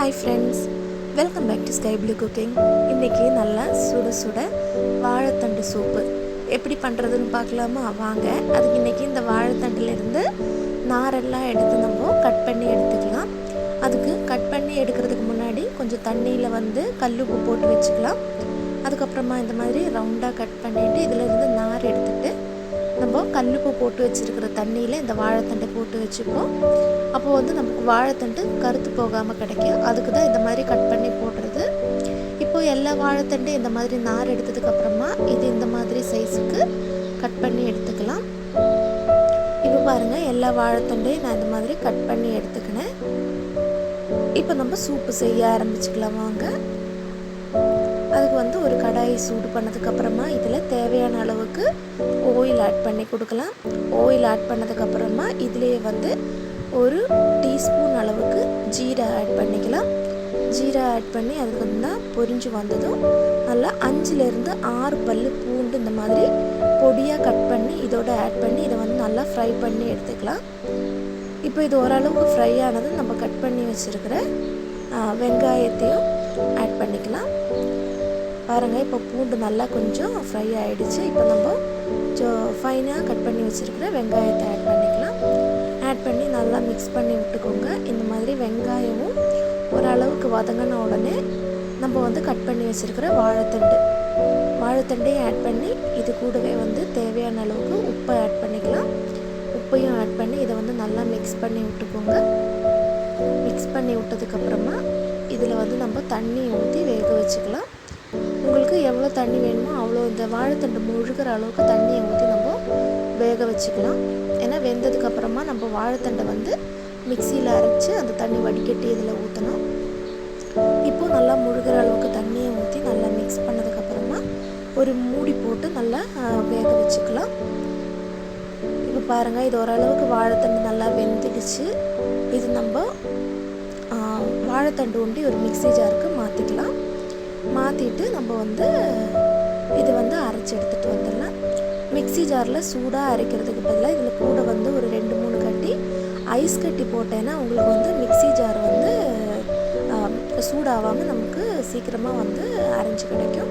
Hi friends welcome back to Sky Blue Cooking இன்றைக்கி நல்லா சுட சுட வாழைத்தண்டு சூப்பு எப்படி பண்ணுறதுன்னு பார்க்கலாமா? வாங்க. அதுக்கு இன்றைக்கி இந்த வாழைத்தண்டுலேருந்து நாரெல்லாம் எடுத்து நம்ம கட் பண்ணி எடுத்துக்கலாம். அதுக்கு கட் பண்ணி எடுக்கிறதுக்கு முன்னாடி கொஞ்சம் தண்ணியில் வந்து கல்லுப்பு போட்டு வச்சுக்கலாம். அதுக்கப்புறமா இந்த மாதிரி ரவுண்டாக கட் பண்ணிவிட்டு இதில் நம்ம போட்டு வச்சுருக்கிற தண்ணியில் இந்த வாழைத்தண்டை போட்டு வச்சுப்போம். அப்போது வந்து நமக்கு வாழைத்தண்டு கருத்து போகாமல் கிடைக்கும். அதுக்கு தான் இந்த மாதிரி கட் பண்ணி போடுறது. இப்போது எல்லா வாழைத்தண்டையும் இந்த மாதிரி நார் எடுத்ததுக்கப்புறமா இது இந்த மாதிரி சைஸுக்கு கட் பண்ணி எடுத்துக்கலாம். இப்போ பாருங்கள் எல்லா வாழைத்தண்டையும் நான் இந்த மாதிரி கட் பண்ணி எடுத்துக்கினேன். இப்போ நம்ம சூப்பு செய்ய ஆரம்பிச்சுக்கலாம் வாங்க. அதுக்கு வந்து ஒரு கடாயை சூடு பண்ணதுக்கப்புறமா இதில் தேவையான அளவுக்கு ஆயில் ஆட் பண்ணி கொடுக்கலாம். ஆயில் ஆட் பண்ணதுக்கப்புறமா இதுலேயே வந்து ஒரு டீஸ்பூன் அளவுக்கு ஜீரா ஆட் பண்ணிக்கலாம். ஜீரா ஆட் பண்ணி அது வந்து பொரிஞ்சு வந்ததும் நல்லா அஞ்சுலேருந்து ஆறு பல் பூண்டு இந்த மாதிரி பொடியாக கட் பண்ணி இதோட ஆட் பண்ணி இதை வந்து நல்லா ஃப்ரை பண்ணி எடுத்துக்கலாம். இப்போ இது ஓரளவுக்கு ஃப்ரை ஆனது நம்ம கட் பண்ணி வச்சுருக்கிற வெங்காயத்தையும் ஆட் பண்ணிக்கலாம். பாருங்கள் இப்போ பூண்டு நல்லா கொஞ்சம் ஃப்ரை ஆகிடுச்சு இப்போ நம்ம ஜோ ஃபைனாக கட் பண்ணி வச்சுருக்கிற வெங்காயத்தை ஆட் பண்ணிக்கலாம். ஆட் பண்ணி நல்லா மிக்ஸ் பண்ணி விட்டுக்கோங்க. இந்த மாதிரி வெங்காயமும் ஓரளவுக்கு வதங்கின உடனே நம்ம வந்து கட் பண்ணி வச்சுருக்கிற வாழைத்தண்டு. வாழைத்தண்டையும் ஆட் பண்ணி இது கூடவே வந்து தேவையான அளவுக்கு உப்பை ஆட் பண்ணிக்கலாம். உப்பையும் ஆட் பண்ணி இதை வந்து நல்லா மிக்ஸ் பண்ணி விட்டுக்கோங்க. மிக்ஸ் பண்ணி விட்டதுக்கப்புறமா இதில் வந்து நம்ம தண்ணி ஊற்றி வேக வச்சுக்கலாம். உங்களுக்கு எவ்வளோ தண்ணி வேணுமோ அவ்வளோ இந்த வாழைத்தண்டு முழுகிற அளவுக்கு தண்ணியை ஊற்றி நம்ம வேக வச்சுக்கலாம். ஏன்னா வெந்ததுக்கப்புறமா நம்ம வாழைத்தண்டை வந்து மிக்சியில் அரைச்சி அந்த தண்ணி வடிகட்டி இதில் ஊற்றணும் இப்போது நல்லா முழுகிற அளவுக்கு தண்ணியை ஊற்றி நல்லா மிக்ஸ் பண்ணதுக்கப்புறமா ஒரு மூடி போட்டு நல்லா வேக வச்சுக்கலாம். இப்போ பாருங்கள் இது ஓரளவுக்கு வாழைத்தண்டு நல்லா வெந்துடுச்சு. இது நம்ம வாழைத்தண்டு ஒண்டி ஒரு மிக்சி ஜாருக்கு மாற்றிக்கலாம் மாற்றிட்டு நம்ம வந்து இது வந்து அரைச்சி எடுத்துகிட்டு வந்துடலாம். மிக்சி ஜாரில் சூடாக அரைக்கிறதுக்கு பதிலாக இதில் கூட வந்து ஒரு ரெண்டு மூணு கட்டி ஐஸ் கட்டி போட்டேன்னா உங்களுக்கு வந்து மிக்சி ஜார் வந்து சூடாகாமல் நமக்கு சீக்கிரமாக வந்து அரைஞ்சி கிடைக்கும்.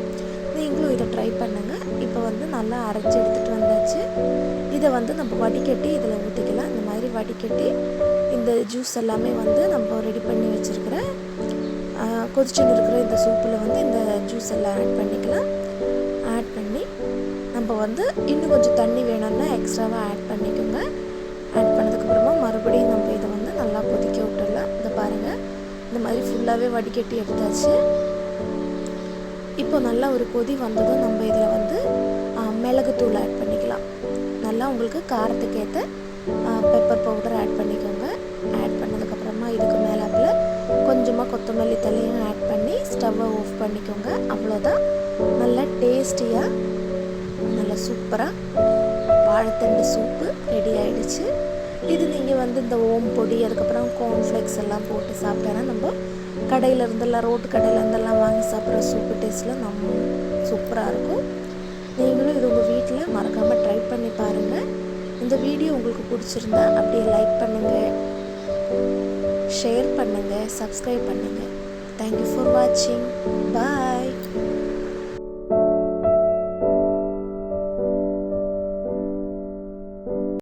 நீங்களும் இதை ட்ரை பண்ணுங்கள் இப்போ வந்து நல்லா அரைச்சி எடுத்துகிட்டு வந்தாச்சு. இதை வந்து நம்ம வடிகட்டி இதில் ஊற்றிக்கலாம் இந்த மாதிரி வடிகட்டி இந்த ஜூஸ் எல்லாமே வந்து நம்ம ரெடி பண்ணி வச்சுருக்கிற கொதிச்சுன்னு இருக்கிற இந்த சூப்பில் வந்து இந்த ஜூஸ் எல்லாம் ஆட் பண்ணிக்கலாம். ஆட் பண்ணி நம்ம வந்து இன்னும் கொஞ்சம் தண்ணி வேணும்னா எக்ஸ்ட்ராவாக ஆட் பண்ணிக்கோங்க. ஆட் பண்ணதுக்கப்புறமா மறுபடியும் நம்ம இதை வந்து நல்லா கொதிக்க விட்டுடலாம். இதை பாருங்கள் இந்த மாதிரி ஃபுல்லாகவே வடிகட்டி எடுத்தாச்சு. இப்போ நல்லா ஒரு கொதி வந்ததும் நம்ம இதில் வந்து மிளகுத்தூள் ஆட் பண்ணிக்கலாம். நல்லா உங்களுக்கு காரத்துக்கு ஏற்ற பெப்பர் பவுடர் ஆட் பண்ணிக்கலாம் கொஞ்சமாக கொத்தமல்லி தலையும் ஆட் பண்ணி ஸ்டவ்வை ஆஃப் பண்ணிக்கோங்க. அவ்வளோதான் நல்லா டேஸ்டியாக நல்லா சூப்பராக வாழைத்தண்டு சூப்பு ரெடி ஆகிடுச்சு இது நீங்கள் வந்து இந்த ஓம் பொடி அதுக்கப்புறம் கார்ன்ஃப்ளெக்ஸ் எல்லாம் போட்டு சாப்பிட்டேன்னா நம்ம கடையில் இருந்தெல்லாம் ரோட்டு கடையில் இருந்தெல்லாம் வாங்கி சாப்பிட்ற சூப்பு டேஸ்ட்டில் நம்ம சூப்பராக இருக்கும். நீங்களும் இது உங்கள் வீட்டில் மறக்காமல் ட்ரை பண்ணி பாருங்கள் இந்த வீடியோ உங்களுக்கு பிடிச்சிருந்தா அப்படியே லைக் பண்ணுங்கள் ஷேர் பண்ணுங்கள் சப்ஸ்கிரைப் பண்ணுங்கள் தேங்க்யூ ஃபார் வாட்சிங் பாய்